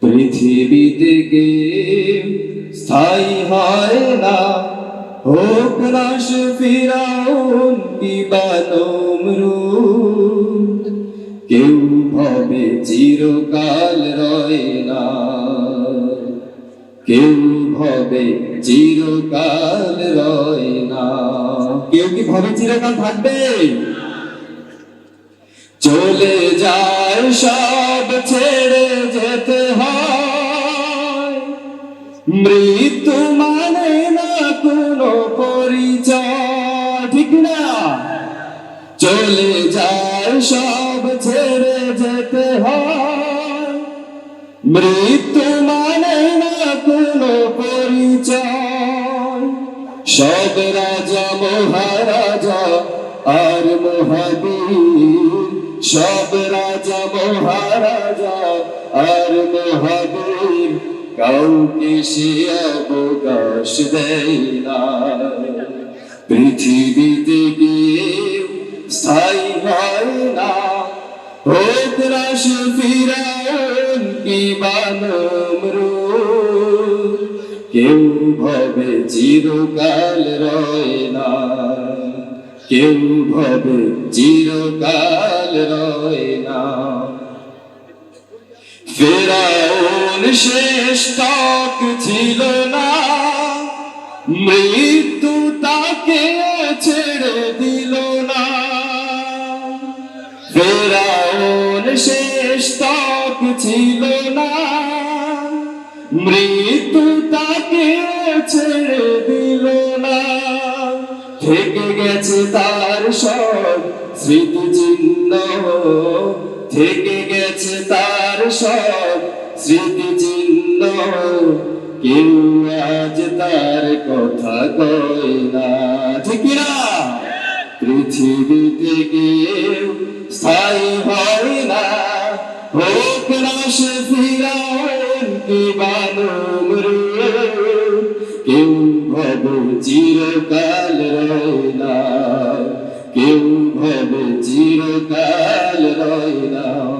পৃথিবীতে কে স্থায়ী হয় না। হোক নাশ ফিরাউন বিবানমরুদ কেউ ভবে চিরকাল রয় না। কেউ ভবে চিরকাল রয় না। কেউ কি ভাবে চিরকাল থাকবে? চলে যায় সব ছেড়ে যেতে। মৃত্যু মানে না কোনো পরিচয়, ঠিক না? চলে যায় সব ছেড়ে যেতে হয়। মৃত্যু মানে না কোনো পরিচয়। সব রাজা, মহারাজা আর মহাবীর। সব রাজা, মহারাজা আর মহাবীর। কাউকে সে অবকাশ দেয় পৃথিবীতে গিয়ে স্থায়ী হয় না। হোক রাশ ফিরাউন কি বানমরুদ কেউ ভবে চিরকাল রয় না। কেউ ভবে চিরকাল রয় না। ফেরাউন শেষ তক ছিল না। মৃত্যু তাকে ছেড়ে দিল না। ফেরাউন শেষ তক ছিল না। মৃত্যু তাকে ছেড়ে দিল না। থেকে গেছে তার সব স্মৃতি চিহ্ন থেকে গেছে তার সব স্মৃতি চিহ্ন কেউ আজ তার কথা কয় না ঠিক না পৃথিবীতে গিয়ে স্থায়ী হয় না। হোক রাশ ফিরাউন কি বানমরুদ কেউ ভব চিরকাল রয় না। কেউ ভব চিরকাল রয় না।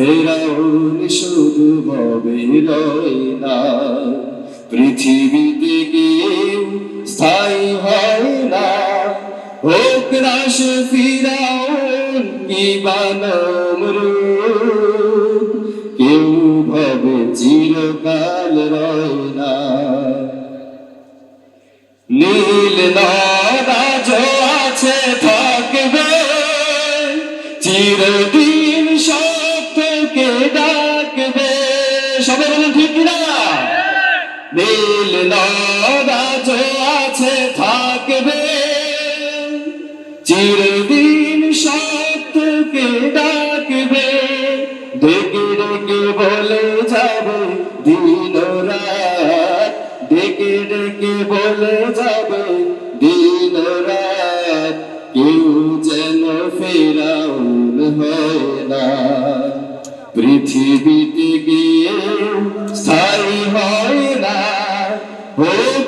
ফেরাউন শুধু হবে না পৃথিবীতে কেউ স্থায়ী হয় না। হোক রাস ফিরাউন কি বানমরুদ কেউ ভাবে চিরকাল রয় সবাই বলুন, ঠিক না নীল নদাজ আছে, থাকবে। চিরদিন সত্যকে ডাকবে। ডেকে ডেকে বলে যাবে দিন রাত। ডেকে ডেকে বলে যাবে দিন রাত। কেউ যেন ফেরাউন হয় না। পৃথিবীতে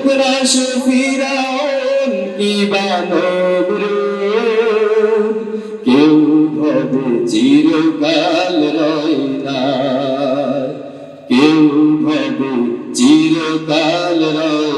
হোক রাশ ফিরাউন কি বানবরুদ কেউ ভবে চিরকাল রয় না। কেউ ভবে চিরকাল রয়